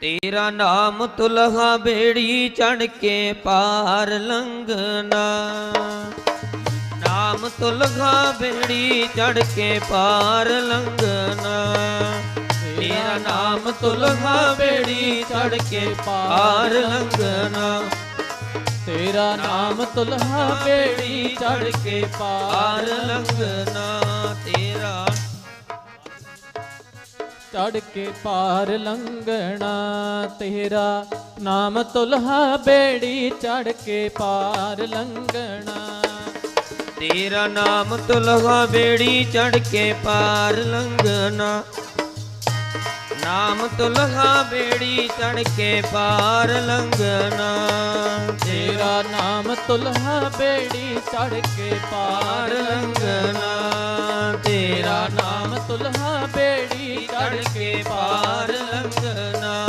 ਤੇਰਾ ਨਾਮ ਤੁਲਹਾ ਬੇੜੀ ਚੜ ਕੇ ਪਾਰ ਲੰਘਣਾ। ਨਾਮ ਤੁਲਹਾ ਬੇੜੀ ਚੜ ਕੇ ਪਾਰ ਲੰਘਣਾ। ਤੇਰਾ ਨਾਮ ਤੁਲਹਾ ਬੇੜੀ ਚੜ ਕੇ ਪਾਰ ਲੰਘਣਾ। ਤੇਰਾ ਨਾਮ ਤੁਲਹਾ ਬੇੜੀ ਚੜ ਕੇ ਪਾਰ ਪਾਰ ਲੰਘਣਾ। ਤੇਰਾ ਚੜ ਕੇ ਪਾਰ ਲੰਘਣਾ ਤੇਰਾ ਨਾਮ ਤੁਲਹਾ ਬੇੜੀ ਚੜ ਕੇ ਪਾਰ ਲੰਘਣਾ। ਤੇਰਾ ਨਾਮ ਤੁਲਹਾ ਬੇੜੀ ਚੜ ਕੇ ਪਾਰ ਲੰਘਣਾ। ਨਾਮ ਤੁਲਹਾ ਬੇੜੀ ਚੜ ਕੇ ਪਾਰ ਲੰਘਣਾ। ਤੇਰਾ ਨਾਮ ਤੁਲਹਾ ਬੇੜੀ ਚੜ ਕੇ ਪਾਰ ਪਾਰ ਲੰਘਣਾ ਕੇ ਪਾਰ ਲੰਘਣਾ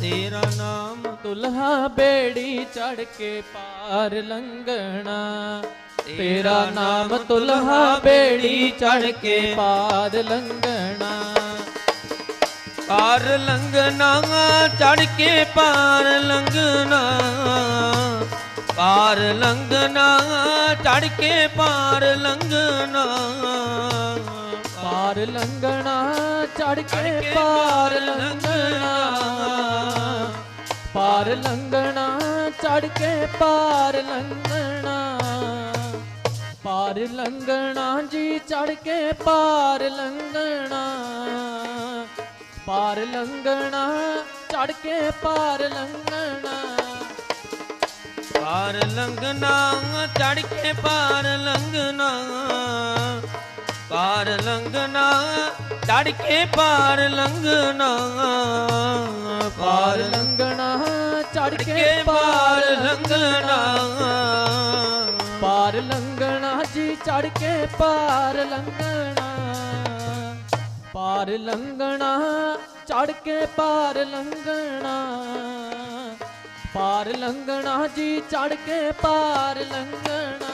ਤੇਰਾ ਨਾਮ ਤੁਲਹਾ ਬੇੜੀ ਚੜ ਕੇ ਪਾਰ ਲੰਘਣਾ। ਤੇਰਾ ਨਾਮ ਤੁਲਹਾ ਬੇੜੀ ਚੜ ਕੇ ਪਾਰ ਲੰਘਣਾ। ਪਾਰ ਲੰਘਣਾ, ਚੜ ਕੇ ਪਾਰ ਲੰਘਣਾ। ਪਾਰ ਲੰਘਣਾ, ਚੜ ਕੇ ਪਾਰ ਲੰਘਣਾ। ਪਾਰ ਲੰਘਣਾ ਚੜ ਕੇ ਪਾਰ ਲੰਘਣਾ। ਪਾਰ ਲੰਘਣਾ, ਚੜ ਕੇ ਪਾਰ ਲੰਘਣਾ। ਪਾਰ ਲੰਘਣਾ ਜੀ, ਚੜ ਕੇ ਪਾਰ ਲੰਘਣਾ। ਪਾਰ ਲੰਘਣਾ, ਚੜ ਕੇ ਪਾਰ ਲੰਘਣਾ। ਪਾਰ ਲੰਘਣਾ, ਚੜ ਕੇ ਪਾਰ ਲੰਘਣਾ। ਪਾਰ ਲੰਘਣਾ ਚੜ ਕੇ ਪਾਰ ਲੰਘਣਾ ਪਾਰ ਲੰਘਣਾ ਚੜ ਕੇ ਪਾਰ ਲੰਘਣਾ ਪਾਰ ਲੰਘਣਾ ਜੀ ਚੜ ਕੇ ਪਾਰ ਲੰਘਣਾ। ਪਾਰ ਲੰਘਣਾ ਚੜ ਕੇ ਪਾਰ ਲੰਘਣਾ। ਪਾਰ ਲੰਘਣਾ ਜੀ ਚੜ ਕੇ ਪਾਰ ਲੰਘਣਾ।